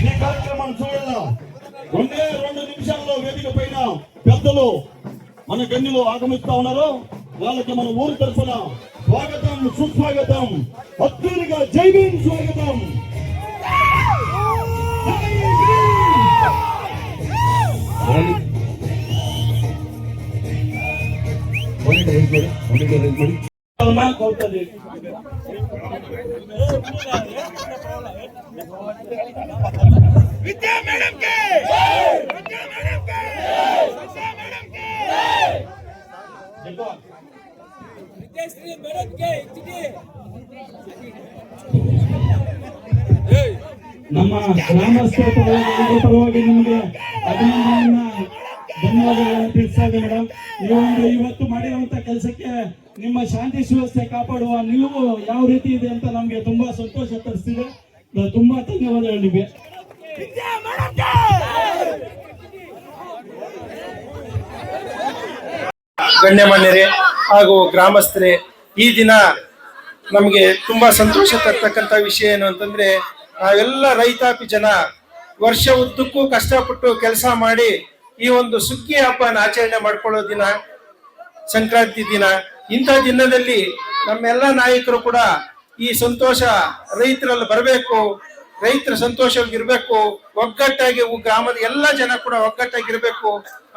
ఈ కార్యక్రమాన్ని చూడాల రెండే రెండు నిమిషాల్లో వేదిక పైన పెద్దలు మన గన్నిలో ఆగమిస్తా ఉన్నారు వాళ్ళకి మన ఊరి తరఫున స్వాగతం సుస్వాగతం అద్దూరిగా జై భీమ్ స్వాగతం. सलमान कौत विद्या मैडम के विद्या मैडम के विद्या मैडम के देखो विद्याश्री मैडम के ನಮ್ಮ ಗ್ರಾಮಸ್ಥರ ಪರವಾಗಿ ನಿಮಗೆ ಅಭಿನಂದನೆಯನ್ನ ಧನ್ಯವಾದಗಳನ್ನು ತಿಳಿಸ್ತಾ ಇದೆ ಮೇಡಮ್. ಈ ಒಂದು ಇವತ್ತು ಮಾಡಿರುವಂತ ಕೆಲಸಕ್ಕೆ ನಿಮ್ಮ ಶಾಂತಿ ಸುವ್ಯವಸ್ಥೆ ಕಾಪಾಡುವ ನಿಲುವು ಯಾವ ರೀತಿ ಇದೆ ಅಂತ ನಮ್ಗೆ ತುಂಬಾ ಸಂತೋಷ ತರಿಸ್ತಿದೆ. ತುಂಬಾ ಧನ್ಯವಾದಗಳು ನಿಮಗೆ. ಗಣ್ಯಮಾನ್ಯರೇ ಹಾಗೂ ಗ್ರಾಮಸ್ಥರೇ ಈ ದಿನ ನಮಗೆ ತುಂಬಾ ಸಂತೋಷ ತರ್ತಕ್ಕಂಥ ವಿಷಯ ಏನು ಅಂತಂದ್ರೆ ನಾವೆಲ್ಲ ರೈತಾಪಿ ಜನ ವರ್ಷ ಉದ್ದಕ್ಕೂ ಕಷ್ಟಪಟ್ಟು ಕೆಲಸ ಮಾಡಿ ಈ ಒಂದು ಸುಗ್ಗಿ ಹಬ್ಬನ ಆಚರಣೆ ಮಾಡ್ಕೊಳ್ಳೋ ದಿನ, ಸಂಕ್ರಾಂತಿ ದಿನ, ಇಂಥ ದಿನದಲ್ಲಿ ನಮ್ಮೆಲ್ಲ ನಾಯಕರು ಕೂಡ ಈ ಸಂತೋಷ ರೈತರಲ್ಲಿ ಬರಬೇಕು, ರೈತರ ಸಂತೋಷವಾಗಿರ್ಬೇಕು ಒಗ್ಗಟ್ಟಾಗಿ ಗ್ರಾಮದ ಎಲ್ಲ ಜನ ಕೂಡ ಒಗ್ಗಟ್ಟಾಗಿರ್ಬೇಕು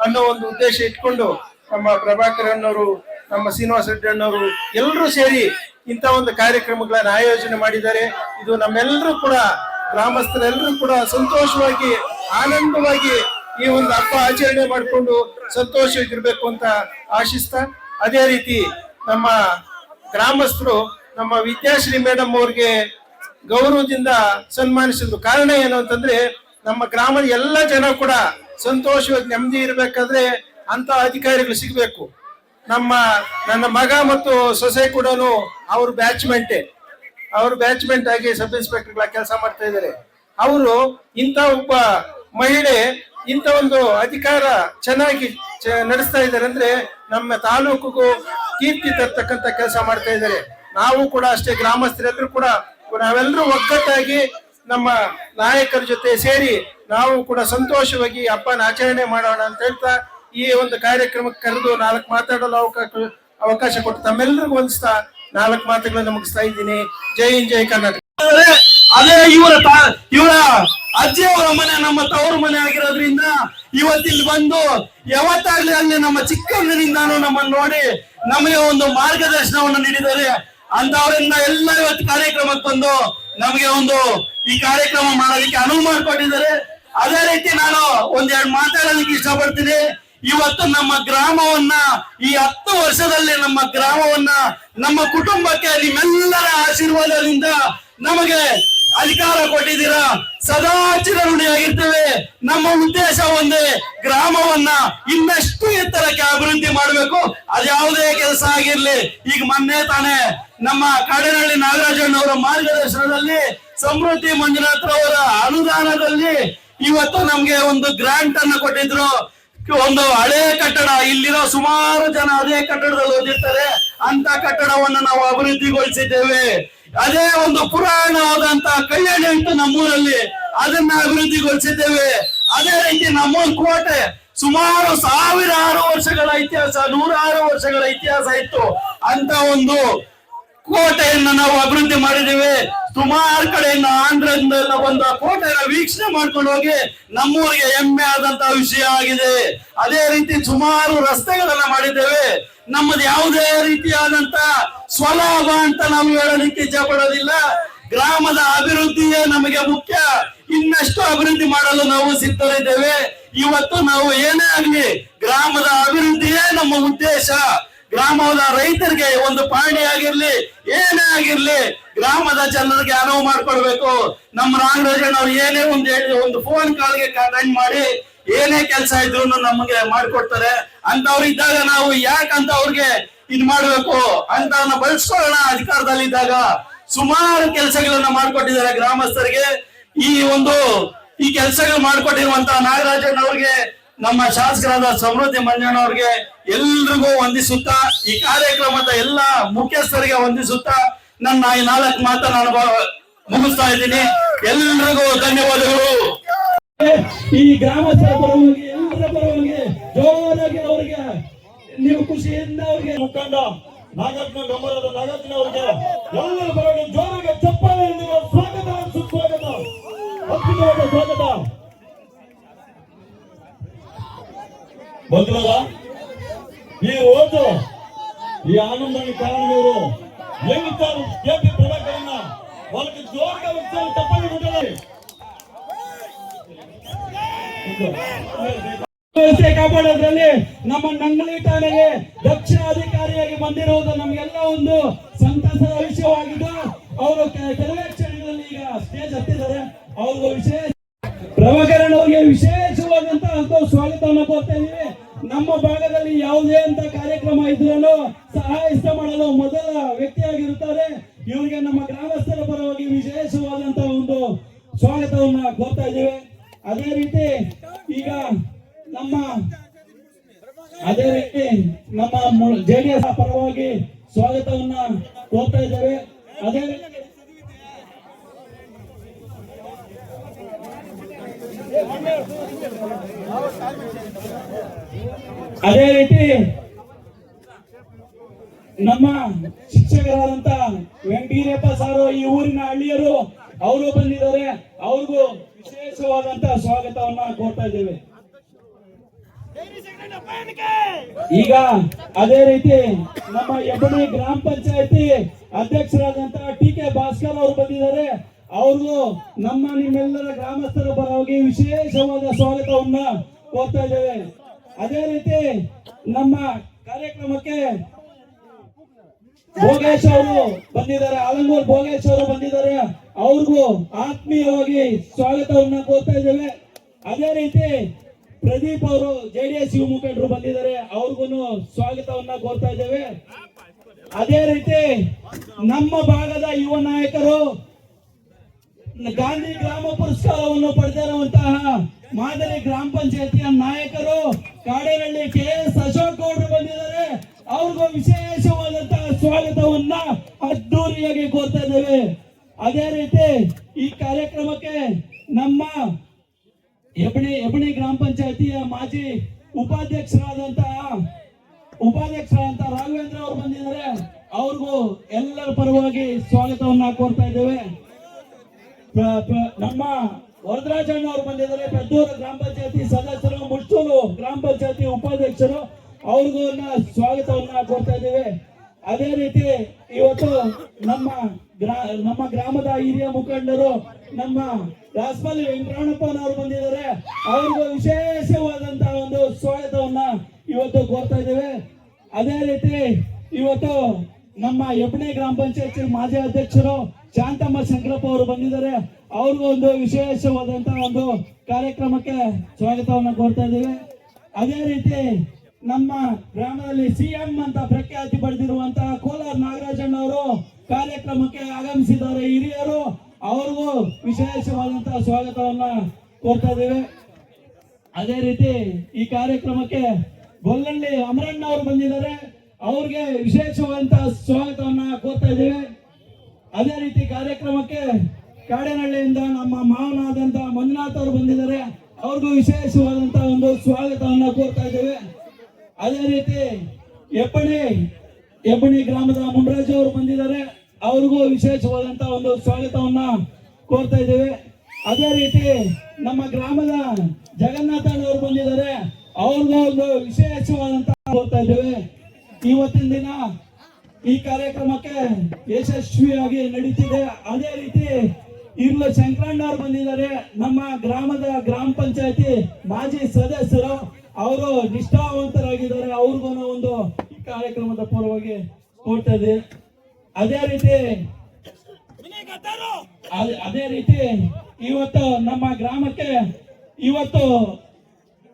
ಅನ್ನೋ ಒಂದು ಉದ್ದೇಶ ಇಟ್ಕೊಂಡು ನಮ್ಮ ಪ್ರಭಾಕರ್ ಅಣ್ಣವರು, ನಮ್ಮ ಶ್ರೀನಿವಾಸ ರೆಡ್ಡಿ ಅಣ್ಣವರು ಎಲ್ಲರೂ ಸೇರಿ ಇಂಥ ಒಂದು ಕಾರ್ಯಕ್ರಮಗಳನ್ನು ಆಯೋಜನೆ ಮಾಡಿದ್ದಾರೆ. ಇದು ನಮ್ಮೆಲ್ಲರೂ ಕೂಡ, ಗ್ರಾಮಸ್ಥರೆಲ್ಲರೂ ಕೂಡ ಸಂತೋಷವಾಗಿ, ಆನಂದವಾಗಿ ಈ ಒಂದು ಹಬ್ಬ ಆಚರಣೆ ಮಾಡಿಕೊಂಡು ಸಂತೋಷವಾಗಿರ್ಬೇಕು ಅಂತ ಆಶಿಸ್ತಾ, ಅದೇ ರೀತಿ ನಮ್ಮ ಗ್ರಾಮಸ್ಥರು, ನಮ್ಮ ವಿದ್ಯಾಶ್ರೀ ಮೇಡಮ್ ಅವ್ರಿಗೆ ಗೌರವದಿಂದ ಸನ್ಮಾನಿಸಿದ್ರು. ಕಾರಣ ಏನು ಅಂತಂದ್ರೆ, ನಮ್ಮ ಗ್ರಾಮದ ಎಲ್ಲ ಜನ ಕೂಡ ಸಂತೋಷವಾಗಿ ನೆಮ್ಮದಿ ಇರಬೇಕಾದ್ರೆ ಅಂತ ಅಧಿಕಾರಿಗಳು ಸಿಗ್ಬೇಕು. ನಮ್ಮ, ನನ್ನ ಮಗ ಮತ್ತು ಸೊಸೆ ಕೂಡ ಅವ್ರ ಬ್ಯಾಚ್ಮೆಂಟೇ ಅವರು ಬ್ಯಾಚ್ಮೆಂಟ್ ಆಗಿ ಸಬ್ ಇನ್ಸ್ಪೆಕ್ಟರ್ ಕೆಲಸ ಮಾಡ್ತಾ ಇದ್ದಾರೆ ಅವರು ಇಂಥ ಒಬ್ಬ ಮಹಿಳೆ, ಇಂಥ ಒಂದು ಅಧಿಕಾರ ಚೆನ್ನಾಗಿ ನಡೆಸ್ತಾ ಇದ್ದಾರೆ ಅಂದ್ರೆ ನಮ್ಮ ತಾಲೂಕಿಗೂ ಕೀರ್ತಿ ತರ್ತಕ್ಕಂಥ ಕೆಲಸ ಮಾಡ್ತಾ ಇದ್ದಾರೆ ನಾವು ಕೂಡ ಅಷ್ಟೇ ಗ್ರಾಮಸ್ಥರೆಲ್ಲರೂ ಕೂಡ, ನಾವೆಲ್ಲರೂ ಒಗ್ಗಟ್ಟಾಗಿ ನಮ್ಮ ನಾಯಕರ ಜೊತೆ ಸೇರಿ ನಾವು ಕೂಡ ಸಂತೋಷವಾಗಿ ಹಬ್ಬನ ಆಚರಣೆ ಮಾಡೋಣ ಅಂತ ಹೇಳ್ತಾ ಈ ಒಂದು ಕಾರ್ಯಕ್ರಮಕ್ಕೆ ಕರೆದು ನಾಲ್ಕು ಮಾತಾಡಲು ಅವಕಾಶ ಅವಕಾಶ ಕೊಟ್ಟು ತಮ್ಮೆಲ್ಲರಿಗೂ ಹೊಂದಿಸ್ತಾ ನಾಲ್ಕು ಮಾತುಗಳನ್ನು ಮುಗಿಸ್ತಾ ಇದ್ದೀನಿ. ಜೈ ಹಿಂದ್, ಜೈ ಕರ್ನಾಟಕ. ಅದೇ ಇವರ ಇವರ ಅಜ್ಜಿಯವರ ಮನೆ, ನಮ್ಮ ತವರು ಮನೆ ಆಗಿರೋದ್ರಿಂದ ಇವತ್ತಿಲ್ಲಿ ಬಂದು ಯಾವತ್ತಾಗ್ಲಿ ಅಲ್ಲಿ ನಮ್ಮ ಚಿಕ್ಕಂದಿನಿಂದಾನು ನಮ್ಮನ್ನು ನೋಡಿ ನಮಗೆ ಒಂದು ಮಾರ್ಗದರ್ಶನವನ್ನು ನೀಡಿದ್ದಾರೆ ಅಂತವರಿಂದ ಎಲ್ಲ ಇವತ್ತು ಕಾರ್ಯಕ್ರಮಕ್ಕೆ ಬಂದು ನಮಗೆ ಒಂದು ಈ ಕಾರ್ಯಕ್ರಮ ಮಾಡೋದಕ್ಕೆ ಅನುವು ಮಾಡಿಕೊಟ್ಟಿದ್ದಾರೆ. ಅದೇ ರೀತಿ ನಾನು ಒಂದೆರಡು ಮಾತಾಡೋದಕ್ಕೆ ಇಷ್ಟಪಡ್ತೀನಿ. ಇವತ್ತು ನಮ್ಮ ಗ್ರಾಮವನ್ನ, ಈ ಹತ್ತು ವರ್ಷದಲ್ಲಿ ನಮ್ಮ ಗ್ರಾಮವನ್ನ, ನಮ್ಮ ಕುಟುಂಬಕ್ಕೆ ನಿಮ್ಮೆಲ್ಲರ ಆಶೀರ್ವಾದದಿಂದ ನಮಗೆ ಅಧಿಕಾರ ಕೊಟ್ಟಿದ್ದೀರಾ? ಸದಾ ಚಿರಋಣಿಯಾಗಿರ್ತೇವೆ ನಮ್ಮ ಉದ್ದೇಶ ಒಂದೇ, ಗ್ರಾಮವನ್ನ ಇನ್ನಷ್ಟು ಎತ್ತರಕ್ಕೆ ಅಭಿವೃದ್ಧಿ ಮಾಡಬೇಕು. ಅದ್ಯಾವುದೇ ಕೆಲಸ ಆಗಿರ್ಲಿ, ಈಗ ಮೊನ್ನೆ ತಾನೇ ನಮ್ಮ ಕಾಡಿನಹಳ್ಳಿ ನಾಗರಾಜಣ್ಣವರ ಮಾರ್ಗದರ್ಶನದಲ್ಲಿ ಸಮೃದ್ಧಿ ಮಂಜುನಾಥ್ರವರ ಅನುದಾನದಲ್ಲಿ ಇವತ್ತು ನಮ್ಗೆ ಒಂದು ಗ್ರಾಂಟ್ ಅನ್ನ ಕೊಟ್ಟಿದ್ರು. ಒಂದು ಹಳೆ ಕಟ್ಟಡ, ಇಲ್ಲಿರೋ ಸುಮಾರು ಜನ ಅದೇ ಕಟ್ಟಡದಲ್ಲಿ ಓದಿರ್ತಾರೆ. ಅಂತ ಕಟ್ಟಡವನ್ನು ನಾವು ಅಭಿವೃದ್ಧಿಗೊಳಿಸಿದ್ದೇವೆ. ಅದೇ ಒಂದು ಪುರಾಣವಾದಂತ ಕಲ್ಯಾಣಿ ಇತ್ತು ನಮ್ಮೂರಲ್ಲಿ. ಅದನ್ನ ಅಭಿವೃದ್ಧಿಗೊಳಿಸಿದ್ದೇವೆ. ಅದೇ ರೀತಿ ನಮ್ಮೂರ್ ಕೋಟೆ ಸುಮಾರು ಸಾವಿರಾರು ವರ್ಷಗಳ ಇತಿಹಾಸ, ನೂರಾರು ವರ್ಷಗಳ ಇತಿಹಾಸ ಇತ್ತು. ಅಂತ ಒಂದು ಕೋಟೆಯನ್ನ ನಾವು ಅಭಿವೃದ್ಧಿ ಮಾಡಿದ್ದೇವೆ. ಸುಮಾರು ಕಡೆಯಿಂದ ಆಂಧ್ರದಿಂದ ಬಂದ ಕೋಟೆಯ ವೀಕ್ಷಣೆ ಮಾಡ್ಕೊಂಡು ಹೋಗಿ ನಮ್ಮೂರಿಗೆ ಹೆಮ್ಮೆ ಆದಂತ ವಿಷಯ ಆಗಿದೆ. ಅದೇ ರೀತಿ ಸುಮಾರು ರಸ್ತೆಗಳನ್ನ ಮಾಡಿದ್ದೇವೆ. ನಮ್ಮದು ಯಾವುದೇ ರೀತಿಯಾದಂತ ಸ್ವಲಾಭ ಅಂತ ನಾವು ಹೇಳಲಿಕ್ಕೆ ಇಚ್ಛಪಡೋದಿಲ್ಲ ಗ್ರಾಮದ ಅಭಿವೃದ್ಧಿಯೇ ನಮಗೆ ಮುಖ್ಯ. ಇನ್ನಷ್ಟು ಅಭಿವೃದ್ಧಿ ಮಾಡಲು ನಾವು ಸಿದ್ಧರಿದ್ದೇವೆ. ಇವತ್ತು ನಾವು ಏನೇ ಆಗ್ಲಿ ಗ್ರಾಮದ ಅಭಿವೃದ್ಧಿಯೇ ನಮ್ಮ ಉದ್ದೇಶ. ಗ್ರಾಮದ ರೈತರಿಗೆ ಒಂದು ಪಾಣಿ ಆಗಿರ್ಲಿ, ಏನೇ ಆಗಿರ್ಲಿ, ಗ್ರಾಮದ ಜನರಿಗೆ ಅನುವು ಮಾಡ್ಕೊಡ್ಬೇಕು. ನಮ್ಮ ರಾಮರಾಜಣ್ಣವ್ರು ಏನೇ ಒಂದು ಹೇಳಿ, ಒಂದು ಫೋನ್ ಕಾಲ್ಗೆ ಅಟೆಂಡ್ ಮಾಡಿ, ಏನೇ ಕೆಲಸ ಇದ್ರು ನಮಗೆ ಮಾಡ್ಕೊಡ್ತಾರೆ. ಅಂತವ್ರು ಇದ್ದಾಗ ನಾವು ಯಾಕಂತ ಅವ್ರಿಗೆ ಇದ್ ಮಾಡ್ಬೇಕು? ಅಂತ ಬಳಸ್ಕೊಳ್ಳೋಣ ಅಧಿಕಾರದಲ್ಲಿದ್ದಾಗ ಸುಮಾರು ಕೆಲಸಗಳನ್ನ ಮಾಡ್ಕೊಟ್ಟಿದ್ದಾರೆ ಗ್ರಾಮಸ್ಥರಿಗೆ. ಈ ಒಂದು, ಈ ಕೆಲಸಗಳು ಮಾಡ್ಕೊಟ್ಟಿರುವಂತ ನಾಗರಾಜಣ್ಣ ಅವ್ರಿಗೆ ನಮ್ಮ ಶಾಸಕರಾದ ಸಮೃದ್ಧಿ ಮಂಜಣ್ಣ ಅವ್ರಿಗೆ ಎಲ್ರಿಗೂ ವಂದಿಸುತ್ತಾ, ಈ ಕಾರ್ಯಕ್ರಮದ ಎಲ್ಲ ಮುಖ್ಯಸ್ಥರಿಗೆ ವಂದಿಸುತ್ತಾ ನನ್ನ ಈ ನಾಲ್ಕು ಮಾತ ನಾನು ಮುಗಿಸ್ತಾ ಇದ್ದೀನಿ. ಎಲ್ರಿಗೂ ಧನ್ಯವಾದಗಳು. ಈ ಗ್ರಾಮಸ್ಥರ ಪರವಾಗಿ ಜೋರಾಗಿ ಅವರಿಗೆ, ನೀವು ಖುಷಿಯಿಂದ ಅವರಿಗೆ ಮುಖಂಡ ನಾಗಾರ್ಜುನ ಗಂಬರದ ನಾಗಾರ್ಜುನ ಅವರಿಗೆ ಎಲ್ಲರ ಪರವಾಗಿ ಜೋರಾಗಿ ಚಪ್ಪಾಳೆಯೊಂದಿಗೆ ಸ್ವಾಗತ, ಸುಸ್ವಾಗತ, ಅದ್ಭುತವಾದ ಸ್ವಾಗತ. ಬಂದ್ರಲ್ಲ ಈ ಓದು ಈ ಆನಂದನಿ ಕಾರಣವರು ಹೆಂಗಿರ್ತಾರೆ ಕೆ ಪಿ ಪ್ರಭಾಕರನ್ನ వాళ్ళకి జోరుగా వచ్చారు తప్పని ఉండాలి ವ್ಯವಸ್ಥೆ ಕಾಪಾಡೋದ್ರಲ್ಲಿ ನಮ್ಮ ನಂಗಲಿ ಠಾಣೆಗೆ ದಕ್ಷ ಅಧಿಕಾರಿಯಾಗಿ ಬಂದಿರುವುದು ನಮಗೆಲ್ಲ ಒಂದು ಸಂತಸದ ವಿಷಯವಾಗಿದ್ದು ಅವರು ಕೆ- ಕೆಲವೇ ಕ್ಷಣಗಳಲ್ಲಿ ಈಗ ಸ್ಟೇಜ್ ಹತ್ತಿದ್ದಾರೆ ಅವ್ರಿಗೂ ವಿಶೇಷ ಪ್ರಭಾಕರನ್ ಅವರಿಗೆ ವಿಶೇಷವಾದಂತಹ ಅಂತ ಸ್ವಾಗತವನ್ನು ಕೊಡ್ತಾ ಇದೀವಿ ನಮ್ಮ ಭಾಗದಲ್ಲಿ ಯಾವುದೇ ಅಂತ ಕಾರ್ಯಕ್ರಮ ಇದ್ರೂ ಸಹಾಯ ಮಾಡಲು ಮೊದಲ ವ್ಯಕ್ತಿಯಾಗಿರುತ್ತಾರೆ ಇವರಿಗೆ ನಮ್ಮ ಗ್ರಾಮಸ್ಥರ ಪರವಾಗಿ ವಿಶೇಷವಾದಂತಹ ಒಂದು ಸ್ವಾಗತವನ್ನ ಕೋರ್ತಾ ಇದ್ದೇವೆ ಅದೇ ರೀತಿ ಈಗ ನಮ್ಮ ಅದೇ ರೀತಿ ನಮ್ಮ ಜೆಡಿಎಸ್ ಪರವಾಗಿ ಸ್ವಾಗತವನ್ನ ಕೋರ್ತಾ ಇದ್ದೇವೆ ಅದೇ ರೀತಿ ಅದೇ ರೀತಿ ನಮ್ಮ ಶಿಕ್ಷಕರಾದಂತ ವೆಂಕಟೀರಪ್ಪ ಸಾರ್ ಈ ಊರಿನ ಹಳ್ಳಿಯರು, ಅವರು ಬಂದಿದ್ದಾರೆ. ಅವ್ರಿಗೂ ವಿಶೇಷವಾದಂತ ಸ್ವಾಗತವನ್ನ ಕೋರ್ತಾ ಇದ್ದೇವೆ. ಈಗ ಅದೇ ರೀತಿ ನಮ್ಮ ಎಬಡಿ ಗ್ರಾಮ ಪಂಚಾಯತಿ ಅಧ್ಯಕ್ಷರಾದಂತ ಟಿ ಕೆ ಭಾಸ್ಕರ್ ಅವರು ಬಂದಿದ್ದಾರೆ. ಅವ್ರಿಗೂ ನಮ್ಮ ನಿಮ್ಮೆಲ್ಲರ ಗ್ರಾಮಸ್ಥರ ಪರವಾಗಿ ವಿಶೇಷವಾದ ಸ್ವಾಗತವನ್ನ ಕೋರ್ತಾ ಇದ್ದೇವೆ. ಅದೇ ರೀತಿ ನಮ್ಮ ಕಾರ್ಯಕ್ರಮಕ್ಕೆ ಭೋಗೇಶ್ ಅವರು ಬಂದಿದ್ದಾರೆ. ಆಲಂಗೂರ್ ಭೋಗೇಶ್ವರ ಬಂದಿದ್ದಾರೆ. ಅವ್ರಿಗೂ ಆತ್ಮೀಯವಾಗಿ ಸ್ವಾಗತವನ್ನ ಕೋರ್ತಾ ಇದ್ದೇವೆ. ಅದೇ ರೀತಿ ಪ್ರದೀಪ್ ಅವರು ಜೆಡಿಎಸ್ ಯು ಮುಖಂಡರು ಬಂದಿದ್ದಾರೆ. ಅವ್ರಿಗೂ ಸ್ವಾಗತವನ್ನ ಕೋರ್ತಾ ಇದ್ದೇವೆ. ಅದೇ ರೀತಿ ನಮ್ಮ ಭಾಗದ ಯುವ ನಾಯಕರು ಗಾಂಧಿ ಗ್ರಾಮ ಪುರಸ್ಕಾರವನ್ನು ಪಡೆದಿರುವಂತಹ ಮಾದರಿ ಗ್ರಾಮ ಪಂಚಾಯತಿಯ ನಾಯಕರು ಕಾಡೇನಹಳ್ಳಿ ಕೆ ಎಸ್ ಅಶೋಕ್ ಗೌಡರು ಬಂದಿದ್ದಾರೆ. ಅವ್ರಿಗೂ ವಿಶೇಷವಾದಂತಹ ಸ್ವಾಗತವನ್ನ ಅದ್ದೂರಿಯಾಗಿ ಕೋರ್ತಾ ಇದ್ದೇವೆ. ಅದೇ ರೀತಿ ಈ ಕಾರ್ಯಕ್ರಮಕ್ಕೆ ನಮ್ಮ ಎಬಣಿ ಎಬಣಿ ಗ್ರಾಮ ಪಂಚಾಯತಿಯ ಮಾಜಿ ಉಪಾಧ್ಯಕ್ಷರಾದಂತಹ ಉಪಾಧ್ಯಕ್ಷರಾದಂತಹ ರಾಘವೇಂದ್ರ ಅವರು ಬಂದಿದ್ದಾರೆ. ಅವ್ರಿಗೂ ಎಲ್ಲರ ಪರವಾಗಿ ಸ್ವಾಗತವನ್ನ ಕೋರ್ತಾ ಇದ್ದೇವೆ. ನಮ್ಮ ವರದರಾಜಣ್ಣ ಅವರು ಬಂದಿದ್ದಾರೆ. ಪೆದ್ದೂರು ಗ್ರಾಮ ಪಂಚಾಯತಿ ಸದಸ್ಯರು ಮುಷ್ಟೂರು ಗ್ರಾಮ ಪಂಚಾಯತಿ ಉಪಾಧ್ಯಕ್ಷರು. ಅವ್ರಿಗೂ ಸ್ವಾಗತವನ್ನ ಕೊಡ್ತಾ ಇದ್ದೇವೆ. ಅದೇ ರೀತಿ ಇವತ್ತು ನಮ್ಮ ನಮ್ಮ ಗ್ರಾಮದ ಹಿರಿಯ ಮುಖಂಡರು, ನಮ್ಮ ರಾಸ್ಮಲ್ಲಿ ವೆಂಕಟರಮಣಪ್ಪನವರು ಬಂದಿದ್ದಾರೆ. ಅವ್ರಿಗೂ ವಿಶೇಷವಾದಂತ ಒಂದು ಸ್ವಾಗತವನ್ನ ಇವತ್ತು ಕೋರ್ತಾ ಇದ್ದೇವೆ. ಅದೇ ರೀತಿ ಇವತ್ತು ನಮ್ಮ ಯಪಣಿ ಗ್ರಾಮ ಪಂಚಾಯತ್ ಮಾಜಿ ಅಧ್ಯಕ್ಷರು ಶಾಂತಮ್ಮ ಶಂಕರಪ್ಪ ಅವರು ಬಂದಿದ್ದಾರೆ. ಅವ್ರಿಗೂ ಒಂದು ವಿಶೇಷವಾದಂತ ಒಂದು ಕಾರ್ಯಕ್ರಮಕ್ಕೆ ಸ್ವಾಗತವನ್ನು ಕೋರ್ತಾ ಇದ್ದೇವೆ. ಅದೇ ರೀತಿ ನಮ್ಮ ಗ್ರಾಮದಲ್ಲಿ ಸಿಎಂ ಅಂತ ಪ್ರಖ್ಯಾತಿ ಪಡೆದಿರುವಂತಹ ಕೋಲಾರ ನಾಗರಾಜಣ್ಣ ಅವರು ಕಾರ್ಯಕ್ರಮಕ್ಕೆ ಆಗಮಿಸಿದ್ದಾರೆ ಹಿರಿಯರು. ಅವ್ರಿಗೂ ವಿಶೇಷವಾದಂತಹ ಸ್ವಾಗತವನ್ನ ಕೋರ್ತಾ ಇದ್ದೇವೆ. ಅದೇ ರೀತಿ ಈ ಕಾರ್ಯಕ್ರಮಕ್ಕೆ ಗೊಲ್ಲಳ್ಳಿ ಅಮರಣ್ಣ ಅವರು ಬಂದಿದ್ದಾರೆ. ಅವ್ರಿಗೆ ವಿಶೇಷವಾದಂತಹ ಸ್ವಾಗತವನ್ನ ಕೋರ್ತಾ ಇದ್ದೇವೆ. ಅದೇ ರೀತಿ ಕಾರ್ಯಕ್ರಮಕ್ಕೆ ಕಾಡೇನಹಳ್ಳಿಯಿಂದ ನಮ್ಮ ಮಾವನಾದಂತ ಮಂಜುನಾಥ್ ಅವರು ಬಂದಿದ್ದಾರೆ. ಅವ್ರಿಗೂ ವಿಶೇಷವಾದಂತಹ ಒಂದು ಸ್ವಾಗತವನ್ನ ಕೋರ್ತಾ ಇದ್ದೇವೆ. ಅದೇ ರೀತಿ ಎಪ್ಪಣಿ ಎಬ್ಬಣಿ ಗ್ರಾಮದ ಮುನ್ರಾಜು ಅವರು ಬಂದಿದ್ದಾರೆ. ಅವ್ರಿಗೂ ವಿಶೇಷವಾದಂತ ಒಂದು ಸ್ವಾಗತವನ್ನ ಕೋರ್ತಾ ಇದ್ದೇವೆ. ಅದೇ ರೀತಿ ನಮ್ಮ ಗ್ರಾಮದ ಜಗನ್ನಾಥ ಅವರು ಬಂದಿದ್ದಾರೆ. ಅವ್ರಿಗೂ ಒಂದು ವಿಶೇಷವಾದಂತ ಕೋರ್ತಾ ಇದ್ದೇವೆ. ಇವತ್ತಿನ ದಿನ ಈ ಕಾರ್ಯಕ್ರಮಕ್ಕೆ ಯಶಸ್ವಿಯಾಗಿ ನಡೀತಿದೆ. ಅದೇ ರೀತಿ ಇರ್ಲು ಶಂಕರಣ್ಣ ಅವರು ಬಂದಿದ್ದಾರೆ. ನಮ್ಮ ಗ್ರಾಮದ ಗ್ರಾಮ ಪಂಚಾಯತಿ ಮಾಜಿ ಸದಸ್ಯರು ಅವರು ನಿಷ್ಠಾವಂತರಾಗಿದ್ದಾರೆ. ಅವ್ರಿಗೂ ಒಂದು ಕಾರ್ಯಕ್ರಮದ ಪೂರ್ವವಾಗಿ ಕೊಡ್ತಾ ಇದೆ. ಅದೇ ರೀತಿ ಅದೇ- ರೀತಿ ಇವತ್ತು ನಮ್ಮ ಗ್ರಾಮಕ್ಕೆ ಇವತ್ತು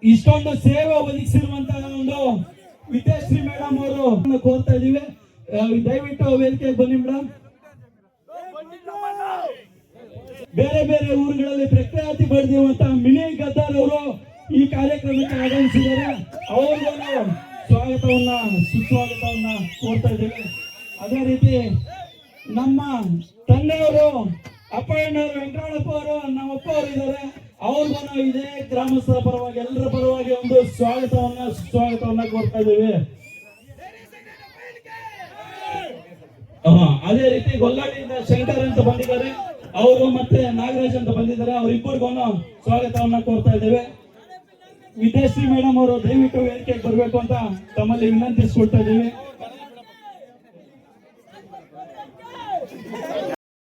ಇಷ್ಟೊಂದು ಸೇವೆ ಒದಗಿಸಿರುವಂತಹ ಒಂದು ವಿದ್ಯಾಶ್ರೀ ಮೇಡಮ್ ಅವರು ಕೋರ್ತಾ ಇದೀವಿ ದಯವಿಟ್ಟು ವೇದಿಕೆಗೆ ಬನ್ನಿ ಮೇಡಮ್. ಬೇರೆ ಬೇರೆ ಊರುಗಳಲ್ಲಿ ಪ್ರಖ್ಯಾತಿ ಪಡೆದಿರುವಂತಹ ಮಿನಿ ಗದ್ದಾರ್ ಅವರು ಈ ಕಾರ್ಯಕ್ರಮಕ್ಕೆ ಆಗಮಿಸಿದರೆ ಅವ್ರಿಗೂ ಸ್ವಾಗತವನ್ನ, ಸುಸ್ವಾಗತವನ್ನ ಕೋರ್ತಾ ಇದ್ದೇವೆ. ಅದೇ ರೀತಿ ನಮ್ಮ ತಂದೆಯವರು, ಅಪ್ಪಯ್ಯನವರು ವೆಂಕಟಪ್ಪ ಅವರು ನಮ್ಮಪ್ಪ ಅವರು ಇದ್ದಾರೆ. ಅವ್ರಿಗೂ ಇದೇ ಗ್ರಾಮಸ್ಥರ ಪರವಾಗಿ, ಎಲ್ಲರ ಪರವಾಗಿ ಒಂದು ಸ್ವಾಗತವನ್ನ, ಸುಸ್ವಾಗತವನ್ನ ಕೋರ್ತಾ ಇದ್ದೇವೆ. ಅದೇ ರೀತಿ ಗೊಲ್ಲಾಡಿಯಿಂದ ಶಂಕರ್ ಅಂತ ಬಂದಿದ್ದಾರೆ. ಅವರು ಮತ್ತೆ ನಾಗರಾಜ್ ಅಂತ ಬಂದಿದ್ದಾರೆ. ಅವರಿಬ್ಬರಿಗೂ ಸ್ವಾಗತವನ್ನ ಕೋರ್ತಾ ಇದ್ದೇವೆ. ವಿದ್ಯಾಶ್ರೀ ಮೇಡಮ್ ಅವರು ದಯವಿಟ್ಟು ವೇದಿಕೆಗೆ ಬರಬೇಕು ಅಂತ ತಮ್ಮಲ್ಲಿ ವಿನಂತಿಸ್ಕೊಳ್ತಾ ಇದ್ದೀವಿ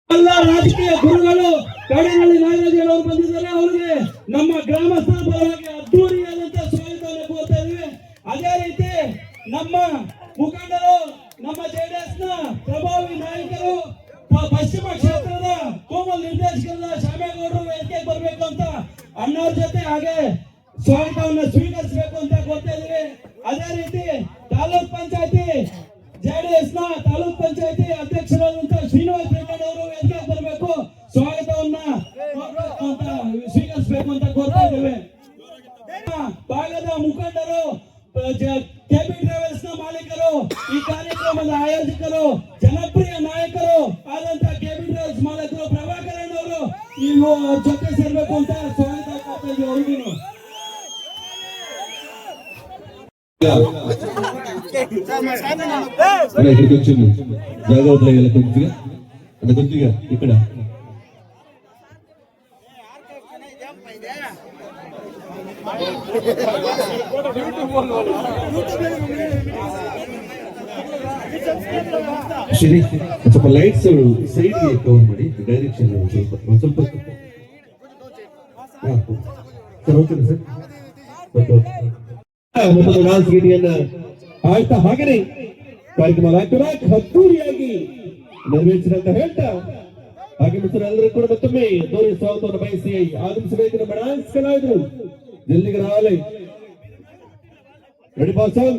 ಎಲ್ಲ ರಾಜಕೀಯ ಗುರುಗಳು ಕಾಡಿನಹಳ್ಳಿ ನಾಗರಾಜ್ ಅವರು ಬಂದಿದ್ದಾರೆ. ಅವರಿಗೆ ನಮ್ಮ ಗ್ರಾಮಸ್ಥರ ಪರವಾಗಿ ಅದ್ದೂರಿಯಾದಂತಹ ಸ್ವಾಗತವನ್ನು ಕೋರ್ತಾ ಇದ್ದೀವಿ. ಅದೇ ರೀತಿ ನಮ್ಮ ಭಾಗದ ಮುಖಂಡರು ಕೆಬಿ ಟ್ರಾವೆಲ್ಸ್ ನ ಮಾಲೀಕರು ಈ ಕಾರ್ಯಕ್ರಮದ ಆಯೋಜಕರು ಜನಪ್ರಿಯ ನಾಯಕರು ಆದಂತಹ ಕೆಬಿ ಟ್ರಾವೆಲ್ಸ್ ಮಾಲೀಕರು ಪ್ರಭಾಕರನ್ ಅವರು ನೀವು ಜೊತೆ ಸೇರ್ಬೇಕು ಅಂತ ಸ್ವಾಗತ ಕೋರ್ತಾ ಇದ್ದೀವಿ ಅವ್ರಿಗೂ అలా ఇక్కడికి వచ్చింది జాగ్రత్త ఇలా కొద్దిగా అలా కొద్దిగా ఇక్కడ ಶ್ರೀ ಸ್ವಲ್ಪ ಲೈಟ್ಸ್ ಸೈಡ್ ಕವರ್ ಮಾಡಿ ಡೈರೆಕ್ಷನ್ ಸ್ವಲ್ಪ ಸ್ವಲ್ಪ ಸರ್ ಓಕೆ ಸರ್ ಮತ್ತೊಂದು ಡಾನ್ಸ್ ಗೀತೆಯನ್ನ ಆಯ್ತಾ ಹಾಗೇನೆ ಕಾರ್ಯಕ್ರಮ ರಾಜ್ಯರಾಜ್ ಅದ್ದೂರಿಯಾಗಿ ನೆರವೇರಿಸಿದಂತ ಹೇಳ್ತಾ, ಹಾಗೆ ಮಿತ್ರ ಎಲ್ಲರೂ ಕೂಡ ಮತ್ತೊಮ್ಮೆ ದೂರ ಸ್ವಾಗತವನ್ನು ಬಯಸಿ ಆಗಮಿಸಬೇಕು ನಮ್ಮ ಡಾನ್ಸ್ ಕಲಾವಿದರು. ఢిల్లీకి రావాలి. Ready person?